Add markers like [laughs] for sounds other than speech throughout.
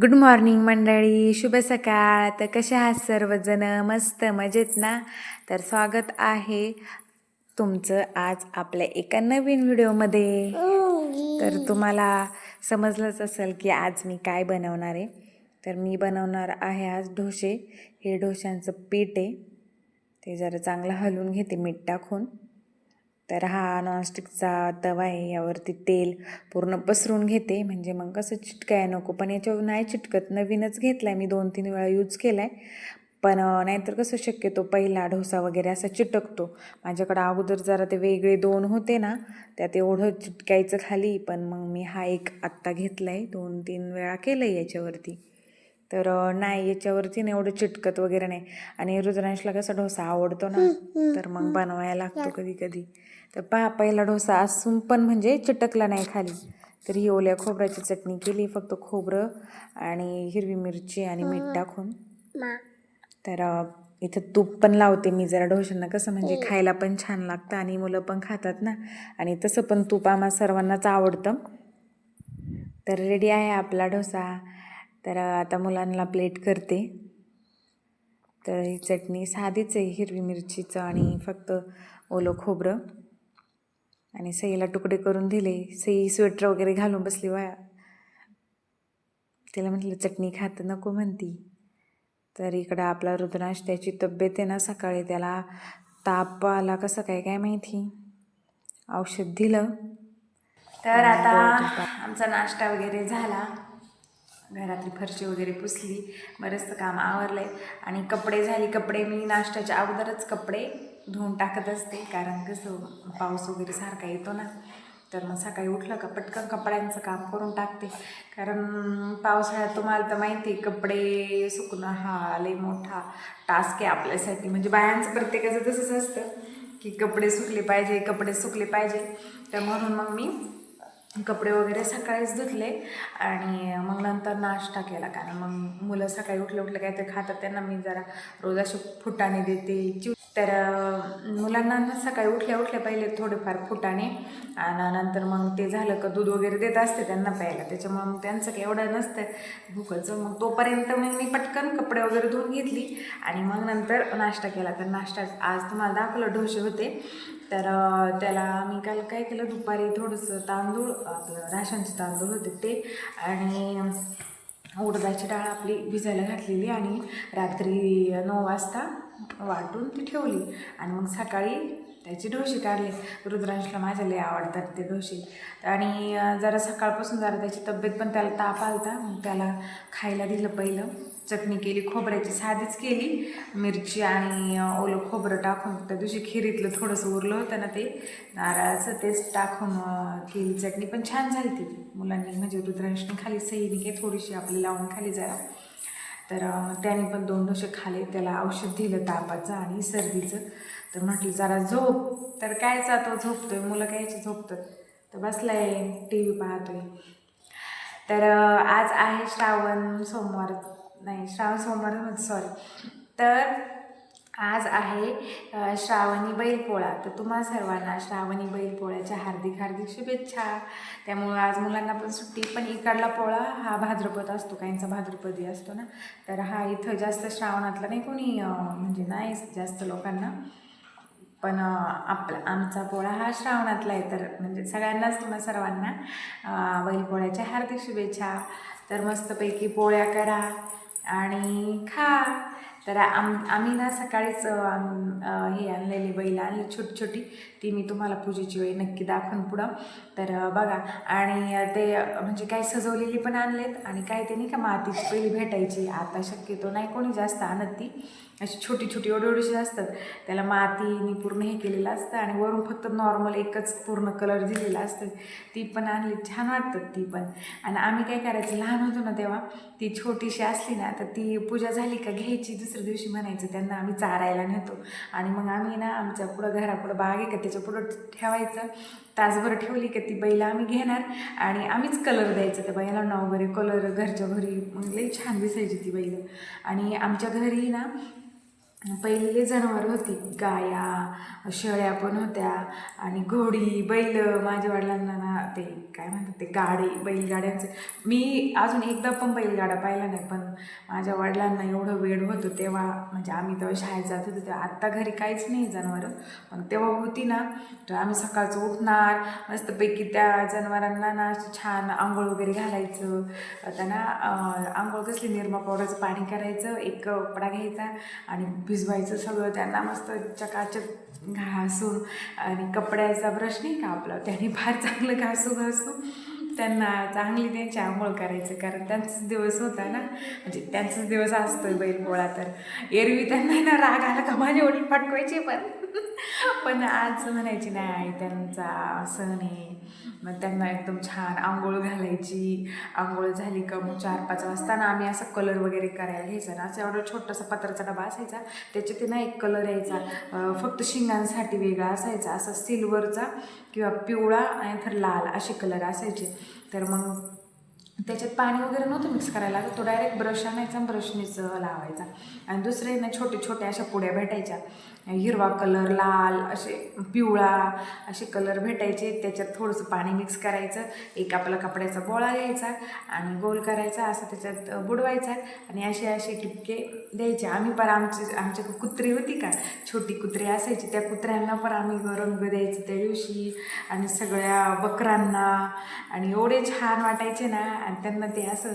Good morning मंडळी. शुभ सकाळ. तर कशा आहात सर्वजण? मस्त मजेत ना? तर स्वागत आहे तुमचं आज आपल्या एका नवीन व्हिडिओमध्ये. तर तुम्हाला समजलंच असेल की आज मी काय बनवणार आहे. तर मी बनवणार आहे आज डोसे. हे ढोशांचं पीठ आहे. ते जरा चांगलं हलवून घेते मीठ टाकून. तर हा नॉनस्टिकचा तवा आहे यावरती तेल पूर्ण पसरून घेते. म्हणजे मग कसं चिटकाय नको पण याच्यावर नाही चिटकत. नवीनच घेतला आहे मी दोन तीन वेळा यूज केला आहे पण नाहीतर कसं शक्यतो पहिला डोसा वगैरे असा चिटकतो. माझ्याकडं अगोदर जरा ते वेगळे दोन होते ना त्यात एवढं चिटकायचं खाली. पण मग मी हा एक आत्ता घेतला आहे दोन तीन वेळा केलं आहे याच्यावरती. तर नाही याच्यावरती ना एवढं चिटकत वगैरे नाही. आणि रुद्रांशला कसा डोसा आवडतो ना तर मग बनवायला लागतो कधी कधी. तर पहा पहिला डोसा असून पण म्हणजे चिटकला नाही खाली. तर ही ओल्या खोबऱ्याची चटणी केली फक्त खोबरं आणि हिरवी मिरची आणि मीठ टाकून. तर इथं तूप पण लावते मी जरा डोशांना कसं म्हणजे खायला पण छान लागतं आणि मुलं पण खातात ना. आणि तसं पण तूप आम्हा सर्वांनाच आवडतं. तर रेडी आहे आपला डोसा. तर आता मुलांना प्लेट करते. तर ही चटणी साधीच आहे हिरवी मिरचीचं आणि फक्त ओलं खोबरं. आणि सईला तुकडे करून दिले. सई स्वेटर वगैरे घालून बसली वाया तिला म्हटलं चटणी खात नको म्हणती. तर इकडं आपला रुद्रांश त्याची तब्येत आहे ना सकाळी. त्याला ताप आला कसं काय काय माहिती? औषध दिलं. तर आता आमचा नाश्ता वगैरे झाला. घरातली फरशी वगैरे पुसली बरंचसं काम आवरलंय. आणि कपडे झाली कपडे मी नाश्त्याच्या अगोदरच कपडे धुवून टाकत असते. कारण कसं पाऊस वगैरे सारखा येतो ना तर मग सकाळी उठलं का पटकन कपड्यांचं काम करून टाकते. कारण पावसाळ्यात तुम्हाला तर माहिती आहे कपडे सुकणं हा लई मोठा टास्क आहे आपल्यासाठी. म्हणजे बायांचं प्रत्येकाचं तसंच असतं की कपडे सुकले पाहिजे कपडे सुकले पाहिजे. तर म्हणून मग मी कपडे वगैरे सकाळीच धुतले आणि मग नंतर नाश्ता केला. कारण मग मुलं सकाळी उठले उठले काय ते खातात. त्यांना मी जरा रोज असे फुटाणे देते चिव तर मुलांना सकाळी उठल्या उठल्या पहिले थोडेफार फुटाणे आणि नंतर मग ते झालं का दूध वगैरे देत असते त्यांना प्यायला. त्याच्यामुळे मग त्यांचं काही एवढं नसतं भूकचं मग तोपर्यंत मग मी पटकन कपडे वगैरे धुवून घेतली आणि मग नंतर नाश्ता केला. तर नाश्ता आज तुम्हाला दाखवलं डोसे होते. तर त्याला मी काल काय केलं दुपारी थोडंसं तांदूळ आपलं राशनचे तांदूळ होते ते आणि उडदाची डाळ आपली भिजायला घातलेली आणि रात्री नऊ वाजता वाटून ती ठेवली. आणि मग सकाळी त्याची डोसे काढले. रुद्रांशला माझ्या लय आवडतात ते डोसे. आणि जरा सकाळपासून जरा त्याची तब्येत पण त्याला ताप आलता मग त्याला खायला दिलं पहिलं. चटणी केली खोबऱ्याची साधीच केली. मिरची आणि ओलं खोबरं टाकून त्या दिवशी खिरीतलं थोडंसं उरलं होतं ना ते. नारळाचं तेच टाकून केली चटणी. पण छान झाली ती. मुलांनी म्हणजे रुद्रांशनी खाली सईने काय थोडीशी आपली लावून खाली जरा. तर त्याने पण दोन डोसे खाले. त्याला औषध दिलं तापाचं आणि सर्दीचं. तर म्हटलं जरा झोप. तर काय जातो? झोपतोय. मुलं कायचे झोपतात. तर बसलाय टी व्ही पाहतोय. तर आज आहे श्रावण सोमवार. नाही श्रावण सोमवार सॉरी तर आज आहे श्रावणी बैलपोळा. तर तुम्हा सर्वांना श्रावणी बैलपोळ्याच्या हार्दिक हार्दिक शुभेच्छा. त्यामुळं आज मुलांना पण सुट्टी पण इकडला पोळा हा भाद्रपद असतो काहींचा भाद्रपदी असतो ना. तर हा इथं जास्त श्रावणातला नाही कोणी म्हणजे नाही जास्त लोकांना. पण आपला आमचा पोळा हा श्रावणातला आहे तर म्हणजे सगळ्यांनाच तुम्हा सर्वांना बैलपोळ्याच्या हार्दिक शुभेच्छा. तर मस्तपैकी पोळ्या करा. आणि खा तर आम आम्ही ना सकाळीच हे आणलेली बैल आणली छोटी छोटी ती मी तुम्हाला पूजेची वेळी नक्की दाखवून पुढं. तर बघा. आणि ते म्हणजे काही सजवलेली पण आणलेत आणि काही ते नाही का मातीची पहिली भेटायची. आता शक्यतो नाही कोणी जास्त आणत ती. अशी छोटी छोटी ओढोडीशी असतात. त्याला मातीने पूर्ण हे केलेलं असतं आणि वरून फक्त नॉर्मल एकच पूर्ण कलर दिलेला असतं. ती पण आणली छान वाटतात ती पण. आणि आम्ही काय करायचं लहान होतो ना तेव्हा ती छोटीशी असली ना तर ती पूजा झाली का घ्यायची दुसऱ्या दिवशी म्हणायचं त्यांना आम्ही चारायला नेतो. आणि मग आम्ही ना आमच्या पुढं घरापुढं बाग आहे का त्याच्या पुढं ठेवायचं. तासभर ठेवली का ती बैला आम्ही घेणार. आणि आम्हीच कलर द्यायचं त्या बैलांना वगैरे कलर घरच्या घरी. मग लई छान दिसायची ती बैल. आणि आमच्या घरी ना पहिलेले जनावर होती गाया शेळ्या पण होत्या आणि घोडी बैल माझ्या वडिलांना ना ते काय म्हणतात ते गाडी बैलगाड्यांचे. मी अजून एकदा पण बैलगाडा पाहिला नाही पण माझ्या वडिलांना एवढं वेळ होतो तेव्हा म्हणजे आम्ही तेव्हा शाळेत जात होतो तेव्हा आत्ता घरी काहीच नाही जनावरं. पण तेव्हा होती ना तर आम्ही सकाळचं उठणार मस्तपैकी त्या जनावरांना ना असं छान आंघोळ वगैरे घालायचं. त्यांना आंघोळ कसली निरमा पावडरचं पाणी करायचं एक कपडा घ्यायचा आणि भिजवायचं सगळं त्यांना मस्त चकाचक घासून आणि कपड्याचा ब्रश नाही का आपला त्याने फार चांगलं घासू घासू त्यांना चांगली त्यांची आंघोळ करायचं कारण त्यांचाच दिवस होता ना. म्हणजे त्यांचाच दिवस असतोय बैलपोळा तर. एरवी त्यांना ना राग आला का माझे वडील पटकवायचे पण. पण आज म्हणायची नाही त्यांचा सण आहे. मग त्यांना एकदम छान आंघोळ घालायची. आंघोळ झाली का मग चार पाच वाजता ना आम्ही असं कलर वगैरे करायला घ्यायचा ना. असं एवढा छोटासा पत्राचा डबा असायचा. त्याच्यात ते ना एक कलर यायचा. फक्त शिंगांसाठी वेगळा असायचा. असा सिल्वरचा किंवा पिवळा आणि तर लाल असे कलर असायचे. तर मग त्याच्यात पाणी वगैरे नव्हतं मिक्स करायला. तर तो डायरेक्ट ब्रश आणायचा ब्रशनीच लावायचा. आणि दुसरे ना छोटे छोटे अशा पुड्या भेटायच्या. हिरवा कलर लाल असे पिवळा असे कलर भेटायचे. त्याच्यात थोडंसं पाणी मिक्स करायचं. एक आपला कपड्याचा बोळा घ्यायचा आणि गोल करायचा. असं त्याच्यात बुडवायचा आणि असे असे टिपके द्यायचे. आम्ही पण आमची आमच्या कुत्री होती का? छोटी कुत्री असायची. त्या कुत्र्यांना पण आम्ही रंग द्यायचं त्या दिवशी. आणि सगळ्या बकरांना आणि एवढे छान वाटायचे ना. आणि त्यांना ते असं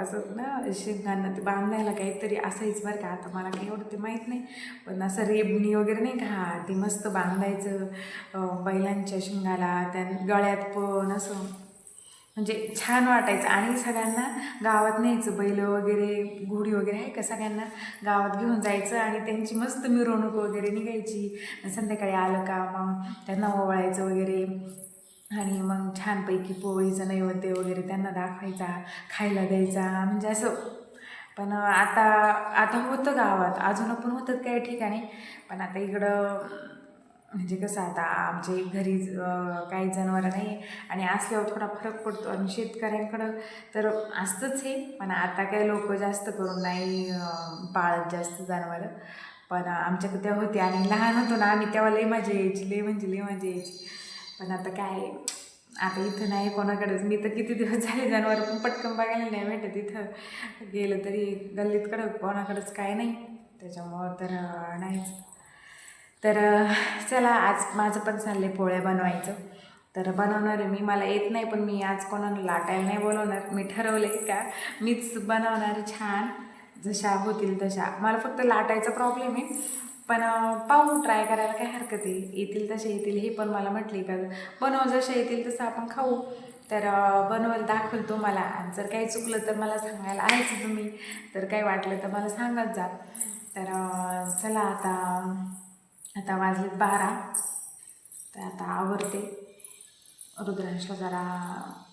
असं ना शेंगांना ते बांधायला काहीतरी असायचं बरं का. आता मला काही एवढं ते माहीत नाही. पण असं रेबणी वगैरे नाही का? ते मस्त बांधायचं बैलांच्या शिंगाला त्या गळ्यात पण असं म्हणजे छान वाटायचं. आणि सगळ्यांना गावात न्यायचं बैल वगैरे घोडी वगैरे आहे का? सगळ्यांना गावात घेऊन जायचं आणि त्यांची मस्त मिरवणूक वगैरे निघायची. संध्याकाळी आलं का मग त्यांना ओवाळायचं वगैरे. आणि मग छानपैकी पोळीचं नैवेद्य वगैरे त्यांना दाखवायचा खायला द्यायचा. म्हणजे असं पण आता आता होतं गावात. अजून पण होतं काही ठिकाणी. पण आता इकडं म्हणजे कसं आता आमच्या घरी काही जनावरं नाही आणि असल्यावर थोडा फरक पडतो. आणि शेतकऱ्यांकडं तर असतंच हे. पण आता काही लोक जास्त करून नाही पाळत जास्त जनावरं. पण आमच्याकडे तेव्हा होते आणि लहान होतो ना आम्ही तेव्हा लई मजा यायची. लई म्हणजे लई मजा यायची. पण आता काय आता इथं नाही कोणाकडेच. मी तर किती दिवस झाले जनावर पण पटकन बघायला नाही भेटत इथं. गेलं तरी गल्लीतकडं कोणाकडेच काय नाही. त्याच्यामुळं तर नाहीच. तर चला आज माझं पण चाललं आहे पोळ्या बनवायचं. तर बनवणार आहे मी. मला येत नाही पण मी आज कोणाला लाटायला नाही बोलवणार. मी ठरवले का? मीच बनवणार छान. जशा होतील तशा. मला फक्त लाटायचा प्रॉब्लेम आहे. पण पाहू ट्राय करायला काय हरकत आहे? येतील तसे येतील हे पण मला म्हटले का बनव जसे येतील तसं आपण खाऊ. तर बनवल बनवायला दाखवल तुम्हाला आणि जर काही चुकलं तर मला सांगायला आहेच तुम्ही. तर काही वाटलं तर मला सांगत जा. तर चला आता आता वाजलेत बारा. तर आता आवडते रुद्रांशला जरा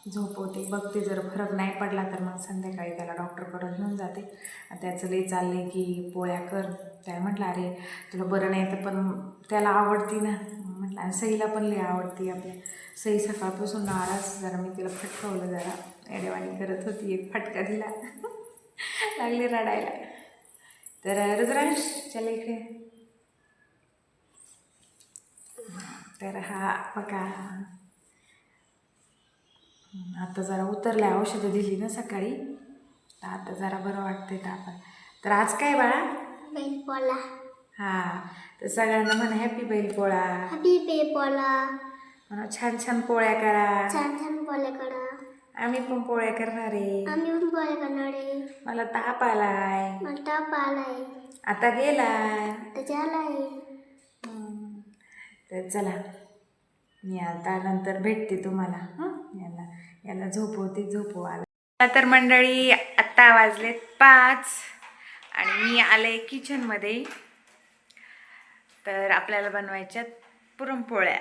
झोपवते. बघते जर फरक नाही पडला तर मग संध्याकाळी त्याला डॉक्टरकडं घेऊन जाते. त्याचं लई चालले की पोळ्या कर. त्या म्हटलं अरे तुला बरं नाही तर पण त्याला आवडती ना. म्हटलं आणि सईला पण लई आवडती आपल्या सई सकाळपासून नाराज. जरा मी तिला फटकवलं जरा. एडेवाणी करत होती एक फटका दिला. [laughs] लागले रडायला. तर रुद्रांश चला इकडे. तर हा बघा आता जरा उतरल्या औषधं दिली ना सकाळी. तर आता जरा बरं वाटतंय तापात तर आज काय बाळा? बैल पोला हा तर सगळ्यांना म्हणा हॅपी बैल पोळा हॅपी बे पोला म्हणा छान छान पोळ्या करा. छान छान पोले करा. आम्ही पण पोळ्या करणार आहे. आम्ही पण पोले करणार आहे. मला ताप आलाय. मला ताप आलाय. आता गेलाय आता झालाय. तर चला मी आता नंतर भेटते तुम्हाला. हं? यांना याला झोपवते झोपवायला आला. तर मंडळी आत्ता वाजलेत पाच आणि मी आले किचनमध्ये. तर आपल्याला बनवायच्यात पुरणपोळ्या.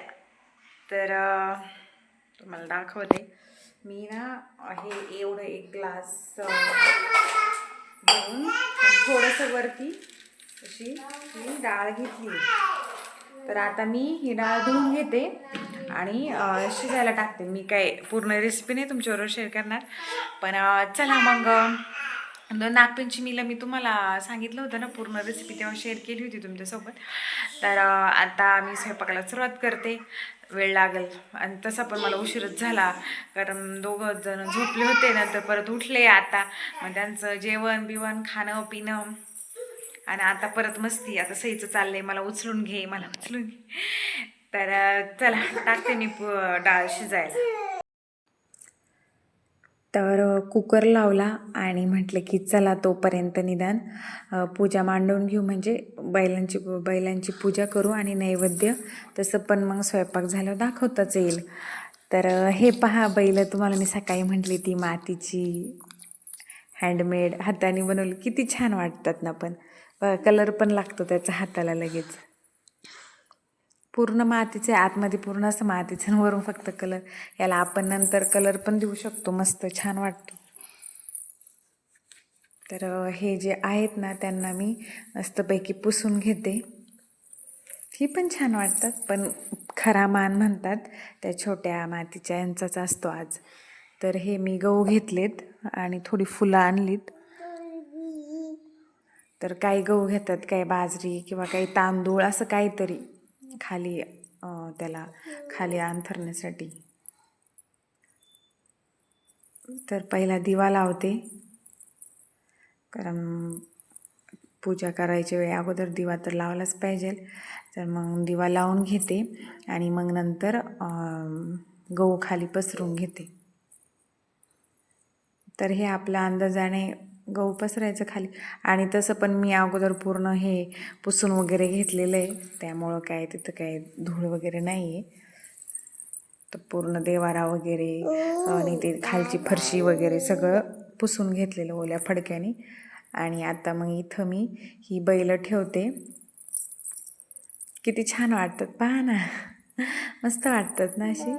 तर तुम्हाला दाखवते. मी ना हे एवढं एक ग्लास घेऊन थोडंसं वरती अशी ही डाळ घेतली. तर आता मी ही डाळ धुवून घेते आणि शिजायला टाकते. मी काय पूर्ण रेसिपी नाही तुमच्याबरोबर शेअर करणार. पण चला मग अं, मीला नागपंचमीला मी तुम्हाला सांगितलं होतं ना पूर्ण रेसिपी तेव्हा शेअर केली होती तुमच्यासोबत. तर आता मी स्वयंपाकाला सुरुवात करते. वेळ लागेल. आणि तसा पण मला उशीरच झाला. कारण दोघं जण झोपले होते नंतर परत उठले आता. मग त्यांचं जेवण बिवण खाणं पिणं आणि आता परत मस्ती आता सईचं चाललंय मला उचलून घे मला उचलून घे. तर चला टाकते मी डाळ शिजायला. तर कुकर लावला आणि म्हटलं की चला तोपर्यंत निदान पूजा मांडून घेऊ. म्हणजे बैलांची बैलांची पूजा करू आणि नैवेद्य तसं पण मग स्वयंपाक झाल्यावर दाखवताच येईल. तर हे पहा बैल तुम्हाला मी सकाळी म्हटली ती मातीची हँडमेड हाताने बनवली. किती छान वाटतात ना पण. कलर पण लागतो त्याचा हाताला लगेच. पूर्ण मातीचे आतमध्ये पूर्ण असं मातीचं वरून फक्त कलर. याला आपण नंतर कलर पण देऊ शकतो. मस्त छान वाटतो. तर हे जे आहेत ना त्यांना मी मस्तपैकी पुसून घेते. ही पण छान वाटतात पण खरा मान म्हणतात त्या छोट्या मातीच्या यांचाच असतो आज. तर हे मी गहू घेतलेत आणि थोडी फुलं आणलीत. तर काही गहू घेतात काही बाजरी किंवा काही तांदूळ असं काहीतरी खाली त्याला खाली अंथरण्यासाठी तर पहिला दिवा लावते. कारण पूजा करायच्या वेळी अगोदर दिवा तर लावलाच पाहिजे. तर मग दिवा लावून घेते आणि मग नंतर गहू खाली पसरून घेते. तर हे आपल्या अंदाजाने गहू पसरायचं खाली. आणि तसं पण मी अगोदर पूर्ण हे पुसून वगैरे घेतलेलं आहे. त्यामुळं काय तिथं काय धूळ वगैरे नाही आहे तर पूर्ण देवारा वगैरे आणि ते खालची फरशी वगैरे सगळं पुसून घेतलेलं ओल्या फडक्याने. आणि आता मग इथं मी ही बैल ठेवते. किती छान वाटतात पहा ना. मस्त वाटतात ना अशी.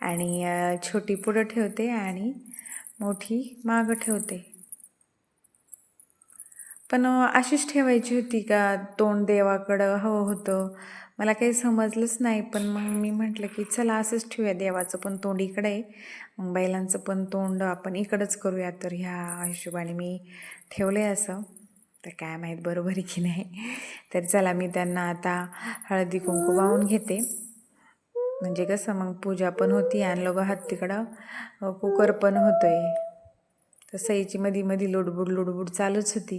आणि छोटी पुढं ठेवते आणि मोठी मागं ठेवते. पण अशीच ठेवायची होती का तोंड देवाकडं हवं होतं. मला काही समजलंच नाही पण मग मी म्हटलं की चला असंच ठेवूया देवाचं पण तोंड इकडे आहे. मग बैलांचं पण तोंड आपण इकडंच करूया. तर ह्या हिशोबाने मी ठेवलं आहे असं. तर काय माहीत बरोबर आहे की नाही. तर चला मी त्यांना आता हळदी कुंकू वाहून घेते. म्हणजे कसं मग पूजा पण होती आणि लोक हात तिकडं कुकर पण होतोय. तर सईची मधी मधी लुडबुड लुडबुड चालूच होती.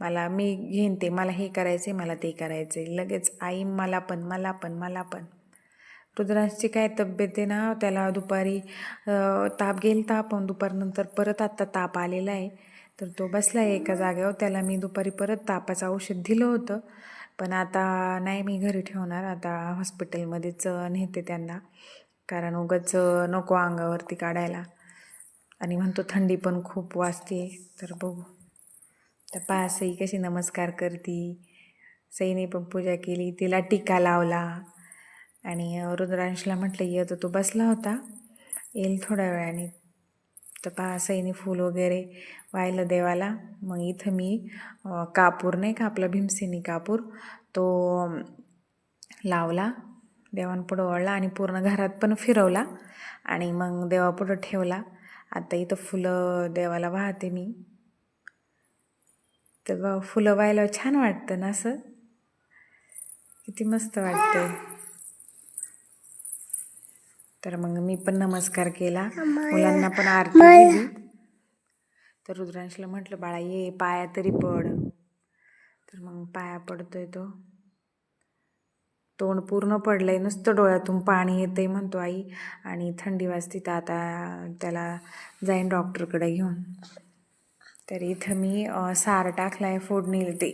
मला मी घेईन ते मला हे करायचे मला ते करायचे लगेच आई मला पण मला पण मला पण. रुद्रांशची काय तब्येत आहे ना त्याला दुपारी ताप गेल ताप पण दुपारनंतर परत आत्ता ताप आलेला आहे. तर तो बसला आहे एका जागेवर त्याला मी दुपारी परत तापाचं औषध दिलं होतं. पण आता नाही मी घरी ठेवणार आता हॉस्पिटलमध्येच नेते त्यांना. कारण उगाच नको अंगावरती काढायला. आणि म्हणतो थंडी पण खूप वाजते तर बघू. तर पहा सई कशी नमस्कार करती. सईने पण पूजा केली तिला टीका लावला. आणि रुद्रांशला म्हटलं ये तर तो बसला होता. येईल थोड्या वेळाने. तर पहा सईने फूल वगैरे वाहिलं देवाला. मग इथं मी कापूर नाही का आपला भीमसेनी कापूर तो लावला. देवांपुढं ओळला आणि पूर्ण घरात पण फिरवला. आणि मग देवापुढं ठेवला. आता इथं फुलं देवाला वाहते मी. तर बा फुलं व्हायला छान वाटतं ना असं? किती मस्त वाटतंय. तर मग मी पण नमस्कार केला. मुलांना पण आरती दिली. तर रुद्रांशला म्हटलं बाळा ये पाया तरी पड. तर मग पाया पडतोय तो. तोंड पूर्ण पडलंय नुसतं डोळ्यातून पाणी येतंय म्हणतो आई. आणि थंडी वाजते तर आता त्याला जाईन डॉक्टरकडे घेऊन. तर इथं मी सार टाकला आहे फोडणी ते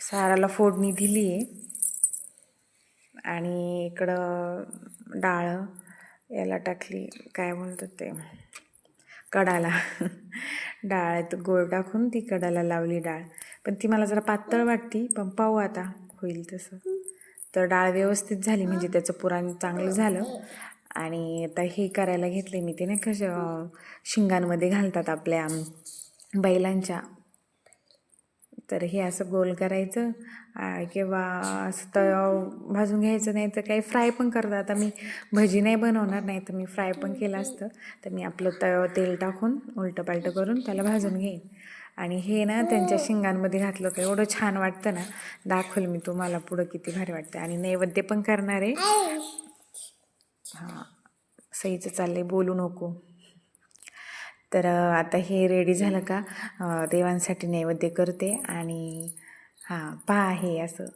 साराला फोडणी दिली आहे आणि इकडं डाळ याला टाकली काय बोलतात ते? कडाला. डाळ गोळ टाकून ती कडाला लावली डाळ. पण ती मला जरा पातळ वाटती पण पाहू आता होईल तसं. तर डाळ व्यवस्थित झाली म्हणजे त्याचं पुराण चांगलं झालं. आणि आता हे करायला घेतले मी ते नाही का शेंगांमध्ये शिंगांमध्ये घालतात आपल्या बैलांच्या. तर हे असं गोल करायचं. किंवा असं तव भाजून घ्यायचं नाही तर काही फ्राय पण करतात. आता मी भजी नाही बनवणार नाही तर मी फ्राय पण केलं असतं. तर मी आपलं तव तेल टाकून उलटं पालटं करून त्याला भाजून घेईन. आणि हे ना त्यांच्या शिंगांमध्ये घातलं का एवढं छान वाटतं ना. दाखवलं मी तुम्हाला पुढं किती भारी वाटतं. आणि नैवेद्य पण करणार आहे. हां सईचं आहे बोलू नको. तर आता हे रेडी झालं का देवांसाठी नैवेद्य करते आणि हां पहा हे असं.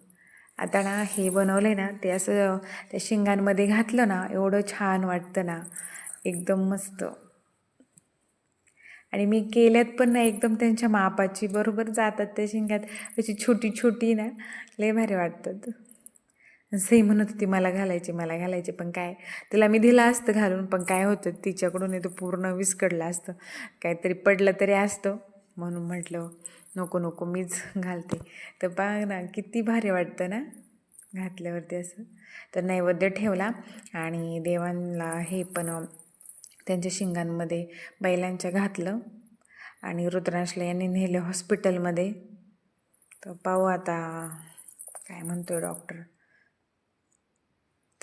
आता ना हे बनवलं आहे ना ते असं त्या शिंगांमध्ये घातलं ना एवढं छान वाटतं ना एकदम मस्त. आणि मी केल्यात पण ना एकदम त्यांच्या मापाची बरोबर जातात त्या शिंगात अशी छोटी छोटी ना लय भारी वाटतात. सई म्हणत होती मला घालायची मला घालायची पण काय? तिला मी दिलं असतं घालून पण काय होतं तिच्याकडून तो पूर्ण विस्कडलं असतं. काहीतरी पडलं तरी असतं. म्हणून म्हटलं नको नको मीच घालते. तर बघ ना किती भारी वाटतं ना घातल्यावरती असं. तर नैवेद्य ठेवला आणि देवांना हे पण त्यांच्या शिंगांमध्ये बैलांच्या घातलं आणि रुद्रांशला यांनी नेलं हॉस्पिटलमध्ये. तर पाहू आता काय म्हणतोय डॉक्टर.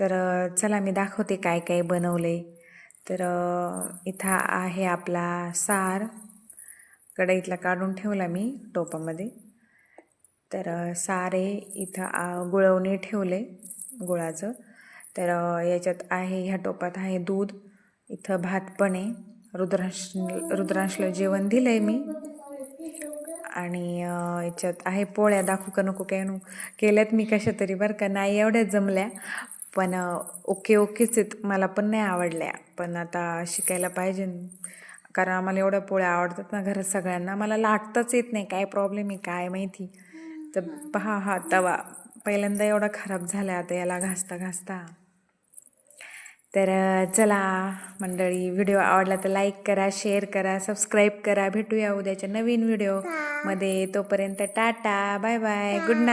तर चला मी दाखवते काय काय बनवलं आहे तर इथं आहे आपला सार. कढईतला काढून ठेवला मी टोपामध्ये. तर सारे सार आहे इथं आ, गुळवणी ठेवले गुळाचं. तर याच्यात आहे ह्या टोपात आहे दूध. इथं भात पण आहे. रुद्रांश रुद्रांशला जेवण दिलं आहे मी. आणि याच्यात आहे पोळ्या. दाखवू का नको काय नको. केल्यात मी कशा तरी बरं का? नाही एवढ्या जमल्या. पण ओके ओकेच आहेत. मला पण नाही आवडल्या. पण आता शिकायला पाहिजे. कारण आम्हाला एवढ्या पोळ्या आवडतात ना घरात सगळ्यांना. मला लाटताच येत नाही. काय प्रॉब्लेम आहे? काय माहिती? तर पहा हा तवा. पहिल्यांदा एवढा खराब झाला. आता याला घासता घासता. तर चला. मंडळी व्हिडिओ आवडला तर लाईक करा शेअर करा सबस्क्राईब करा. भेटूया उद्याच्या नवीन व्हिडिओमध्ये तोपर्यंत tata. Bye bye good night